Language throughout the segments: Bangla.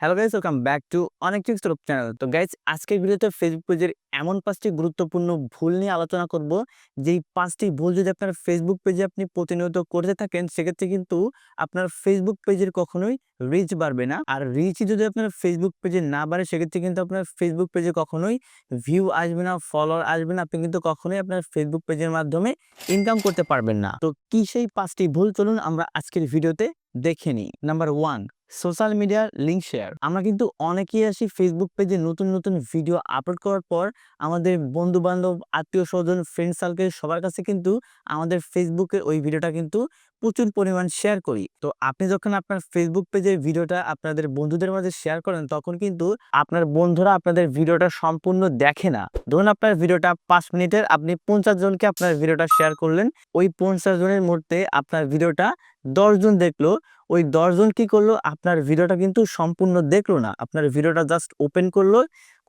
Hello guys welcome back to অনেক টপ চ্যানেল তো গাইস আজকের ভিডিওতে ফেসবুক পেজের এমন পাঁচটি গুরুত্বপূর্ণ ভুল নিয়ে আলোচনা করব। যেই পাঁচটি ভুল যদি আপনার ফেসবুক পেজে আপনি প্রতিনিয়ত করতে থাকেন, সেক্ষেত্রে কিন্তু আপনার ফেসবুক পেজের কখনোই রিচ বাড়বে না। আর রিচ যদি আপনার ফেসবুক পেজে না বাড়ে, সেক্ষেত্রে কিন্তু আপনার ফেসবুক পেজে কখনোই ভিউ আসবে না ফলোয়ার আসবে না। আপনি কিন্তু কখনোই আপনার ফেসবুক পেজের মাধ্যমে ইনকাম করতে পারবেন না। তো কি সেই পাঁচটি ভুল? চলুন আমরা আজকের ভিডিওতে দেখে নিই। নাম্বার ওয়ান সোশ্যাল মিডিয়ার লিঙ্ক শেয়ার। আমরা কিন্তু অনেকেই আসি ফেসবুক পেজে নতুন নতুন ভিডিও আপলোড করার পর আমাদের বন্ধু বান্ধব আত্মীয় স্বজন ফ্রেন্ড সার্কেল সবার কাছে কিন্তু আমাদের ফেসবুকের ওই ভিডিওটা কিন্তু প্রচুর পরিমাণ শেয়ার করি। তো আপনি যখন আপনার ফেসবুক পেজের ভিডিওটা আপনাদের বন্ধুদের মাঝে শেয়ার করেন, তখন কিন্তু আপনার বন্ধুরা আপনাদের ভিডিওটা সম্পূর্ণ দেখে না। ধরুন আপনার ভিডিওটা পাঁচ মিনিটের, আপনি পঞ্চাশ জনকে আপনার ভিডিওটা শেয়ার করলেন। ওই পঞ্চাশ জনের মধ্যে আপনার ভিডিওটা দশজন দেখল। ওই দশজন কি করল? আপনার ভিডিওটা কিন্তু সম্পূর্ণ দেখল না। আপনার ভিডিওটা জাস্ট ওপেন করল।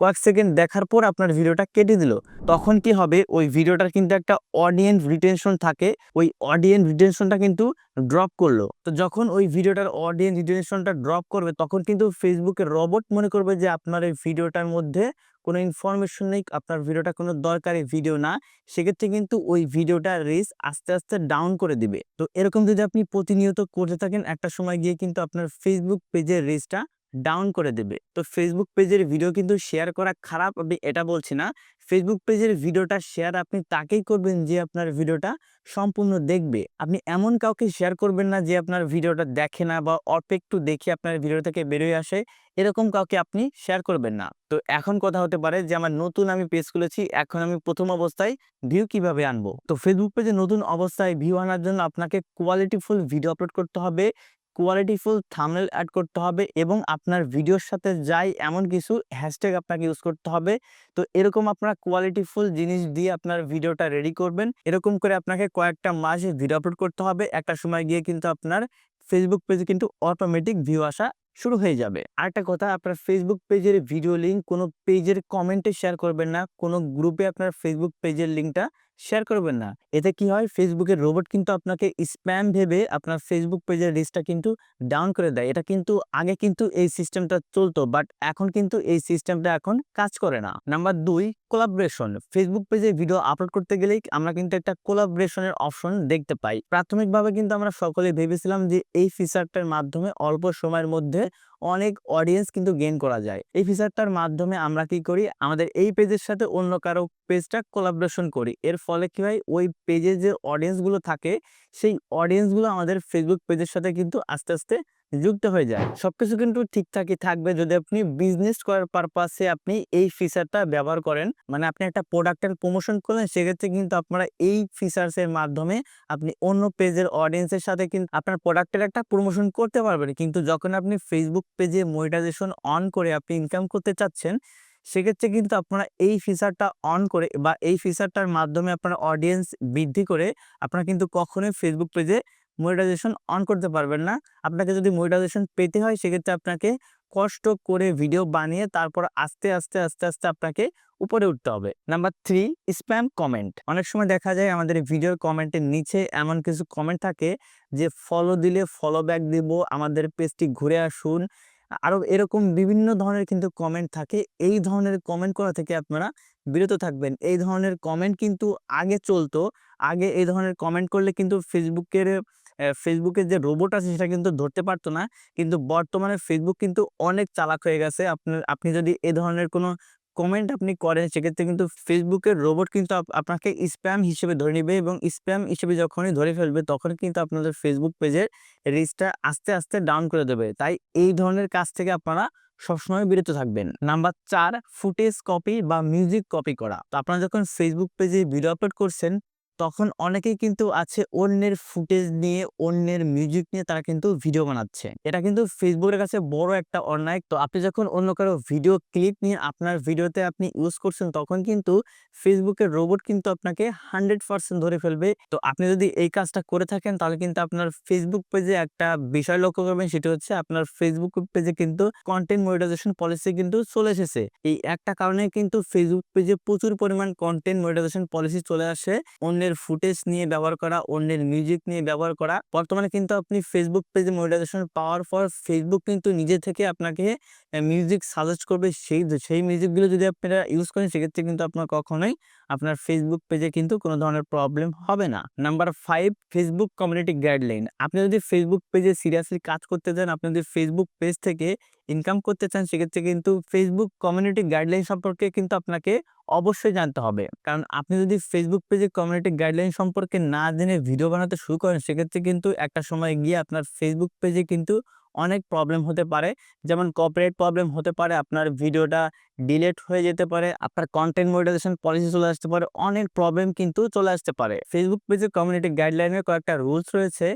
কয়েক সেকেন্ড দেখার পর আপনার ভিডিওটা কেটে দিল। তখন কি হবে? ওই ভিডিওটার কিন্তু একটা অডিয়েন্স রিটেনশন থাকে। ওই অডিয়েন্স রিটেনশনটা কিন্তু ড্রপ করল। তো যখন ওই ভিডিওটার অডিয়েন্স রিটেনশনটা ড্রপ করবে, তখন কিন্তু ফেসবুকের রবট মনে করবে যে আপনার এই ভিডিওটার মধ্যে কোনো ইনফরমেশন নেই, আপনার ভিডিওটা কোনো দরকারি ভিডিও না, সেক্ষেত্রে কিন্তু ওই ভিডিওটা রিস আস্তে আস্তে ডাউন করে দিবে। তো এরকম যদি আপনি প্রতিনিয়ত করতে থাকেন, একটা সময় গিয়ে কিন্তু আপনার ফেসবুক পেজের রিসটা ডাউন করে দেবে। তো ফেসবুক পেজের ভিডিও কিন্তু শেয়ার করা খারাপ, আমি এটা বলছি না। ফেসবুক পেজের ভিডিওটা শেয়ার আপনি তাকেই করবেন যে আপনার ভিডিওটা সম্পূর্ণ দেখবে। আপনি এমন কাউকে শেয়ার করবেন না যে আপনার ভিডিওটা দেখে না বা অল্প একটু দেখে আপনার ভিডিও থেকে বেরোয় আসে, এরকম কাউকে আপনি শেয়ার করবেন না। তো এখন কথা হতে পারে যে আমার নতুন আমি পেজ খুলেছি, এখন আমি প্রথম অবস্থায় ভিউ কীভাবে আনব? তো ফেসবুক পেজে নতুন অবস্থায় ভিউ আনার জন্য আপনাকে কোয়ালিটিফুল ভিডিও আপলোড করতে হবে। কোয়ালিটিফুল থামনেল অ্যাড করতে হবে এবং আপনার ভিডিওর সাথে যাই এমন কিছু হ্যাশট্যাগ আপনাকে ইউজ করতে হবে। তো এরকম আপনারা কোয়ালিটিফুল জিনিস দিয়ে আপনার ভিডিওটা রেডি করবেন। এরকম করে আপনাকে কয়েকটা মাসে ভিডিও আপলোড করতে হবে। একটা সময় গিয়ে কিন্তু আপনার ফেসবুক পেজে কিন্তু অটোমেটিক ভিউ আসা শুরু হয়ে যাবে। আরেকটা কথা, আপনার ফেসবুক পেজের ভিডিও লিঙ্ক কোনো পেজের কমেন্টে শেয়ার করবেন না। কোনো গ্রুপে আপনার ফেসবুক পেজের লিঙ্কটা শেয়ার করবেন না। এতে কি হয়? ফেসবুকের রোবট কিন্তু আপনাকে স্প্যাম ভেবে আপনার ফেসবুক পেজের রিচটা কিন্তু ডাউন করে দেয়। এটা কিন্তু আগে কিন্তু এই সিস্টেমটা চলতো বাট এখন কিন্তু এই সিস্টেমটা এখন কাজ করে না। নাম্বার দুই কোলাবরেশন ফেসবুক পেজে ভিডিও আপলোড করতে গেলেই আমরা কিন্তু একটা কোলাবরেশনের অপশন দেখতে পাই। প্রাথমিকভাবে কিন্তু আমরা সকলে ভেবেছিলাম যে এই ফিচারটার মাধ্যমে অল্প সময়ের মধ্যে অনেক অডিয়েন্স কিন্তু গেন করা যায়। এই ফিচারটার মাধ্যমে আমরা কি করি? আমাদের এই পেজের সাথে অন্য কারও পেজটা কোলাবরেশন করি। এর ফলে কি হয়? ওই পেজে যে অডিয়েন্সগুলো থাকে, সেই অডিয়েন্সগুলো আমাদের ফেসবুক পেজের সাথে কিন্তু আস্তে আস্তে যুক্ত হয়ে যায়। সবকিছু কিন্তু ঠিকঠাকই থাকবে যদি আপনি বিজনেস করার পারপাসে আপনি এই ফিচারটা ব্যবহার করেন। মানে আপনি একটা প্রোডাক্টের প্রমোশন করলেন, সেক্ষেত্রে কিন্তু আপনারা এই ফিচার্সের মাধ্যমে আপনি অন্য পেজের অডিয়েন্সের সাথে কিন্তু আপনার প্রোডাক্টের একটা প্রমোশন করতে পারবেন। কিন্তু যখন আপনি ফেসবুক পেজে মনিটাইজেশন অন করে আপনি ইনকাম করতে চাচ্ছেন, সেক্ষেত্রে কিন্তু আপনারা এই ফিচারটা অন করে বা এই ফিচারটার মাধ্যমে আপনার অডিয়েন্স বৃদ্ধি করে, আপনারা কিন্তু কখনোই ফেসবুক পেজে মনিটাইজেশন অন করতে পারবেন না। আপনাকে যদি মনিটাইজেশন পেতে হয়, সেক্ষেত্রে আপনাকে কষ্ট করে ভিডিও বানিয়ে তারপর আস্তে আস্তে আস্তে আস্তে আপনাকে উপরে উঠতে হবে। নাম্বার থ্রি স্প্যাম কমেন্ট অনেক সময় দেখা যায় আমাদের ভিডিওর কমেন্টের নিচে এমন কিছু কমেন্ট থাকে যে ফলো দিলে ফলো ব্যাক দিব, আমাদের পেজটি ঘুরে আসুন। আরও এরকম বিভিন্ন ধরনের কিন্তু কমেন্ট থাকে। এই ধরনের কমেন্ট করা থেকে আপনারা বিরত থাকবেন। এই ধরনের কমেন্ট কিন্তু আগে চলতো। আগে এই ধরনের কমেন্ট করলে কিন্তু ফেসবুকের ফেসবুকের যে রোবট আছে সেটা কিন্তু ধরতে পারতো না। কিন্তু বর্তমানে ফেসবুক কিন্তু অনেক চালাক হয়ে গেছে। আপনার, আপনি যদি এ ধরনের কোনো কমেন্ট আপনি করেন, সেক্ষেত্রে কিন্তু ফেসবুকের রোবট কিন্তু আপনাকে স্প্যাম হিসেবে ধরে নেবে এবং স্প্যাম হিসেবে যখনই ধরে ফেলবে তখন কিন্তু আপনাদের ফেসবুক পেজের রিচটা আস্তে আস্তে ডাউন করে দেবে। তাই এই ধরনের কাজ থেকে আপনারা সবসময় বিরত থাকবেন। নাম্বার চার ফুটেজ কপি বা মিউজিক কপি করা। তো আপনারা যখন ফেসবুক পেজে ভিডিও আপলোড করছেন তখন অনেকেই কিন্তু আছে অন্যের ফুটেজ নিয়ে, অন্যের মিউজিক নিয়ে তারা কিন্তু ভিডিও বানাচ্ছে। এটা কিন্তু ফেসবুকের কাছে বড় একটা অন্যায়। তো আপনি যখন অন্য কারও ভিডিও ক্লিপ নিয়ে আপনার ভিডিওতে আপনি ইউজ করছেন, তখন কিন্তু ফেসবুকের রোবট কিন্তু আপনাকে হান্ড্রেড পার্সেন্ট ধরে ফেলবে। তো আপনি যদি এই কাজটা করে থাকেন, তাহলে কিন্তু আপনার ফেসবুক পেজে একটা বিষয় লক্ষ্য করবেন, সেটা হচ্ছে আপনার ফেসবুক পেজে কিন্তু কন্টেন্ট মনিটাইজেশন পলিসি কিন্তু চলে এসেছে। এই একটা কারণে কিন্তু ফেসবুক পেজে প্রচুর পরিমাণ কন্টেন্ট মনিটাইজেশন পলিসি চলে আসে। অন্যের অন্যের ফুটেজ নিয়ে ব্যবহার করা, অন্যের মিউজিক নিয়ে ব্যবহার করা। বর্তমানে কিন্তু আপনি ফেসবুক পেজে মনিটাইজেশন পাওয়ার পর ফেসবুক কিন্তু নিজে থেকে আপনাকে মিউজিক সাজেস্ট করবে সেই সেই মিউজিকগুলো যদি আপনারা ইউজ করেন, সেক্ষেত্রে কিন্তু আপনার কখনোই আপনার ফেসবুক পেজে কিন্তু কোনো ধরনের প্রবলেম হবে না। Number five Facebook community guideline আপনি যদি ফেসবুক পেজে সিরিয়াসলি কাজ করতে চান, আপনি যদি ফেসবুক পেজ থেকে ইনকাম করতে চান, সেক্ষেত্রে কিন্তু ফেসবুক কমিউনিটি গাইডলাইন সম্পর্কে কিন্তু আপনাকে অবশ্যই জানতে হবে। কারণ আপনি যদি ফেসবুক পেজে কমিউনিটি গাইডলাইন সম্পর্কে না জেনে ভিডিও বানাতে শুরু করেন, সেক্ষেত্রে কিন্তু একটা সময় গিয়ে আপনার ফেসবুক পেজে কিন্তু অনেক প্রবলেম হতে পারে। যেমন কপিরাইট প্রবলেম হতে পারে, আপনার ভিডিওটা ডিলেট হয়ে যেতে পারে, আপনার কন্টেন্ট মনিটাইজেশন পলিসি চলে আসতে পারে, অনেক প্রবলেম কিন্তু চলে আসতে পারে। ফেসবুক পেজে কমিউনিটি গাইডলাইনের কয়েকটা রুলস রয়েছে,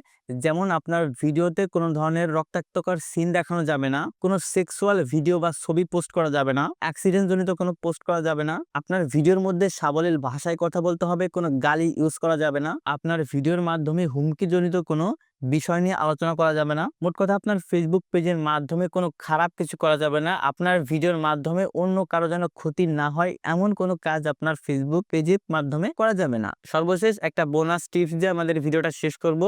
যেমন আপনার ভিডিওতে কোনো ধরনের রক্তাক্তকর সিন দেখানো যাবে না, কোনো সেক্সুয়াল ভিডিও বা ছবি পোস্ট করা যাবে না অ্যাক্সিডেন্ট জনিত কোনো পোস্ট করা যাবে না, আপনার ভিডিওর মধ্যে সাবলীল ভাষায় কথা বলতে হবে, কোনো গালি ইউজ করা যাবে না, আপনার ভিডিওর মাধ্যমে হুমকি জনিত কোনো বিষয় নিয়ে আলোচনা করা যাবে না। মোট কথা আপনার ফেসবুক পেজের মাধ্যমে কোনো খারাপ কিছু করা যাবে না। আপনার ভিডিওর মাধ্যমে অন্য কারও যেন ক্ষতি না হয়, এমন কোনো কাজ আপনার ফেসবুক পেজের মাধ্যমে করা যাবে না। সর্বশেষ একটা বোনাস টিপস দিয়ে আমাদের ভিডিওটা শেষ করব।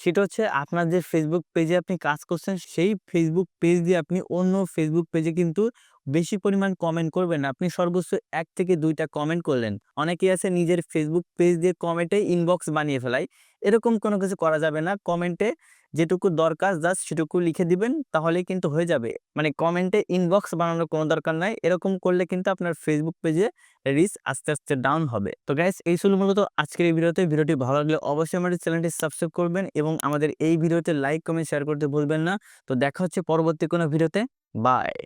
সেটা হচ্ছে আপনার যে ফেসবুক পেজে আপনি কাজ করছেন, সেই ফেসবুক পেজ দিয়ে আপনি অন্য ফেসবুক পেজে কিন্তু বেশি পরিমাণ কমেন্ট করবেন। আপনি সর্বোচ্চ এক থেকে দুইটা কমেন্ট করলেন। অনেকেই আছে নিজের ফেসবুক পেজ দিয়ে কমেন্টে ইনবক্স বানিয়ে ফেলায়। এরকম কোনো কিছু করা যাবে না। কমেন্টে যেটুকু দরকার জাস্ট সেটুকু লিখে দিবেন, তাহলেই কিন্তু হয়ে যাবে। মানে কমেন্টে ইনবক্স বানানোর কোনো দরকার নাই। এরকম করলে কিন্তু আপনার ফেসবুক পেজে রিচ আস্তে আস্তে ডাউন হবে। তো গাইস এই ছিল মূলত আজকের এই ভিডিওতে। ভিডিওটি ভালো লাগলে অবশ্যই আমাদের চ্যানেলটি সাবস্ক্রাইব করবেন এবং আমাদের এই ভিডিওতে লাইক কমেন্ট শেয়ার করতে ভুলবেন না। তো দেখা হচ্ছে পরবর্তী কোনো ভিডিওতে। বাই